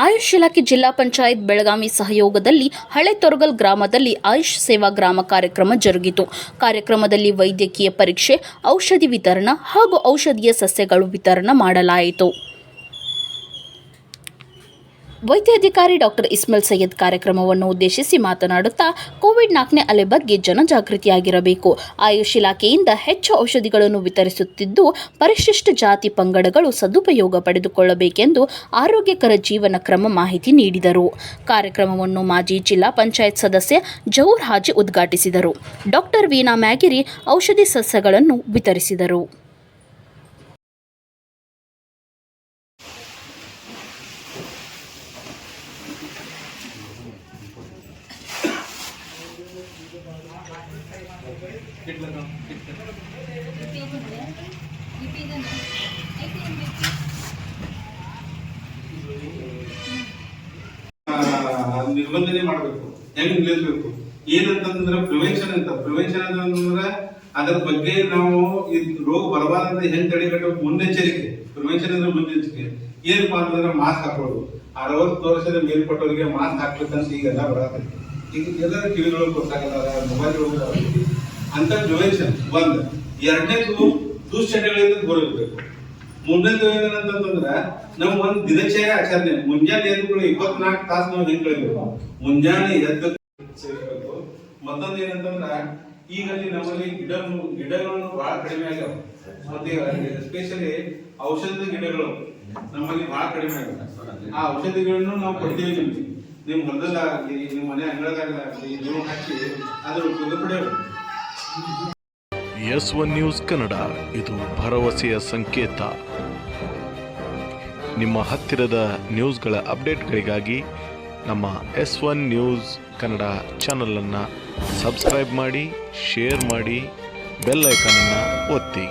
ಆಯುಷ್ ಇಲಾಖೆ ಜಿಲ್ಲಾ ಪಂಚಾಯತ್ ಬೆಳಗಾವಿ ಸಹಯೋಗದಲ್ಲಿ ಹಳೆ ತೊರಗಲ್ ಗ್ರಾಮದಲ್ಲಿ ಆಯುಷ್ ಸೇವಾ ಗ್ರಾಮ ಕಾರ್ಯಕ್ರಮ ಜರುಗಿತು. ಕಾರ್ಯಕ್ರಮದಲ್ಲಿ ವೈದ್ಯಕೀಯ ಪರೀಕ್ಷೆ, ಔಷಧಿ ವಿತರಣಾ ಹಾಗೂ ಔಷಧೀಯ ಸಸ್ಯಗಳು ವಿತರಣಾ ಮಾಡಲಾಯಿತು. ವೈದ್ಯಾಧಿಕಾರಿ ಡಾಕ್ಟರ್ ಇಸ್ಮಲ್ ಸೈಯದ್ ಕಾರ್ಯಕ್ರಮವನ್ನು ಉದ್ದೇಶಿಸಿ ಮಾತನಾಡುತ್ತಾ, ಕೋವಿಡ್ ನಾಲ್ಕನೇ ಅಲೆ ಬಗ್ಗೆ ಜನಜಾಗೃತಿಯಾಗಿರಬೇಕು ಆಯುಷ್ ಇಲಾಖೆಯಿಂದ ಹೆಚ್ಚು ಔಷಧಿಗಳನ್ನು ವಿತರಿಸುತ್ತಿದ್ದು, ಪರಿಶಿಷ್ಟ ಜಾತಿ ಪಂಗಡಗಳು ಸದುಪಯೋಗ ಪಡೆದುಕೊಳ್ಳಬೇಕೆಂದು ಆರೋಗ್ಯಕರ ಜೀವನ ಕ್ರಮ ಮಾಹಿತಿ ನೀಡಿದರು. ಕಾರ್ಯಕ್ರಮವನ್ನು ಮಾಜಿ ಜಿಲ್ಲಾ ಪಂಚಾಯತ್ ಸದಸ್ಯ ಜೌರ್ ಹಾಜಿ ಉದ್ಘಾಟಿಸಿದರು. ಡಾಕ್ಟರ್ ವೀಣಾ ಮ್ಯಾಗಿರಿ ಔಷಧಿ ಸಸ್ಯಗಳನ್ನು ವಿತರಿಸಿದರು. ನಿರ್ಬಂಧನೆ ಮಾಡಬೇಕು. ಹೆಂಗ್ ನಿಲ್ಲಿಸ್ಬೇಕು? ಏನಂತಂದ್ರೆ ಪ್ರಿವೆನ್ಷನ್ ಅಂತ. ಪ್ರಿವೆನ್ಷನ್ ಅಂತಂದ್ರೆ ಅದರ ಬಗ್ಗೆ ನಾವು ಈ ರೋಗ ಬರಬಾರ್ದಂತ ಹೆಂಗ್ ತಡೆಗಟ್ಟಬೇಕು? ಮುನ್ನೆಚ್ಚರಿಕೆ. ಪ್ರಿವೆನ್ಷನ್ ಅಂದ್ರೆ ಮುನ್ನೆಚ್ಚರಿಕೆ. ಏನಪ್ಪಾ ಅಂತಂದ್ರೆ ಮಾಸ್ಕ್ ಹಾಕೊಳ್ಳೋದು. ಅರವತ್ತು ವರ್ಷದ ಮೇಲ್ಪಟ್ಟವರಿಗೆ ಮಾಸ್ಕ್ ಹಾಕ್ಬೇಕಂತ ಈಗೆಲ್ಲ ಬರತೈತಿ ಈಗ ಎಲ್ಲರೂ ಟಿವಿಗಳು ಗೊತ್ತಾಗಲ್ಲ ಮೊಬೈಲ್ ಅಂತ ಪ್ರಿವೆನ್ಷನ್ ಒಂದ್. ಎರಡನೇದು ದುಶ್ಚಟಗಳಿಂದ ದೂರ ಇರಬೇಕು ಮೂರನೇದು ಏನಂತಂದ್ರೆ ನಾವು ಒಂದು ದಿನಚರ್ಯ ಆಚರಣೆ. ಮುಂಜಾನೆ ಎದ್ದು ಇಪ್ಪತ್ನಾಲ್ಕು ತಾಸು ನಾವು ಹೆಂಗ್ ಕಳಿಬೇಕು? ಮುಂಜಾನೆ ಎದ್ದು ಸೇರ್ಬೇಕು. ಮತ್ತೊಂದು ಏನಂತಂದ್ರ ಈಗ ಅಲ್ಲಿ ನಮ್ಮಲ್ಲಿ ಗಿಡ ಗಿಡಗಳನ್ನು ಬಹಳ ಕಡಿಮೆ ಆಗ್ಯಾವ. ಮತ್ತೆ ಎಸ್ಪೆಷಲಿ ಔಷಧಿ ಗಿಡಗಳು ನಮ್ಮಲ್ಲಿ ಬಹಳ ಕಡಿಮೆ ಆಗ್ಯಾವ. ಆ ಔಷಧಿಗಳನ್ನು ನಾವು ಕೊಡ್ತೀವಿ ನಿಮ್ಗೆ. ನಿಮ್ ಹೊಲದಲ್ಲಾಗಲಿ, ನಿಮ್ಮ ಮನೆ ಅಂಗಳದಾಗಲಾಗಲಿ ನೀವು ಹಾಕಿ ಅದ್ರ ಉಪಯೋಗ ಪಡೆಯೋದು ಎಸ್ ಒನ್ ನ್ಯೂಸ್ ಕನ್ನಡ, ಇದು ಭರವಸೆಯ ಸಂಕೇತ. ನಿಮ್ಮ ಹತ್ತಿರದ ನ್ಯೂಸ್ಗಳ ಅಪ್ಡೇಟ್ಗಳಿಗಾಗಿ ನಮ್ಮ ಎಸ್ ಒನ್ ನ್ಯೂಸ್ ಕನ್ನಡ ಚಾನಲನ್ನು ಸಬ್ಸ್ಕ್ರೈಬ್ ಮಾಡಿ, ಶೇರ್ ಮಾಡಿ, ಬೆಲ್ ಐಕನನ್ನು ಒತ್ತಿ.